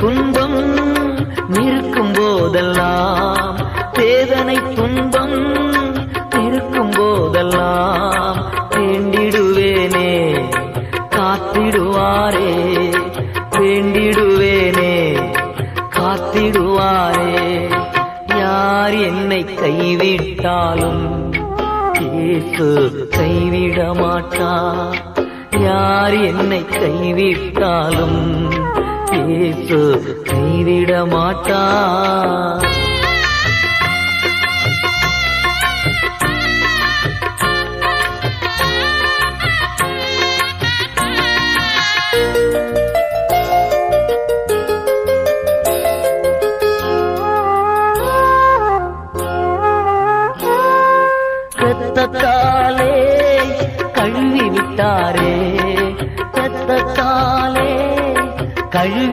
துன்பம் இருக்கும் போதெல்லாம் வேதனை துன்பம் இருக்கும் போதெல்லாம் வேண்டிடுவேனே காத்திடுவாரே வேண்டிடுவேனே காத்திடுவாரே. யார் என்னை கைவிட்டாலும் இயேசு கைவிட மாட்டார் யார் என்னை கைவிட்டாலும் ஏசு கைவிட மாட்டா. ரத்தத்தாலே கழுவி விட்டாரே. calle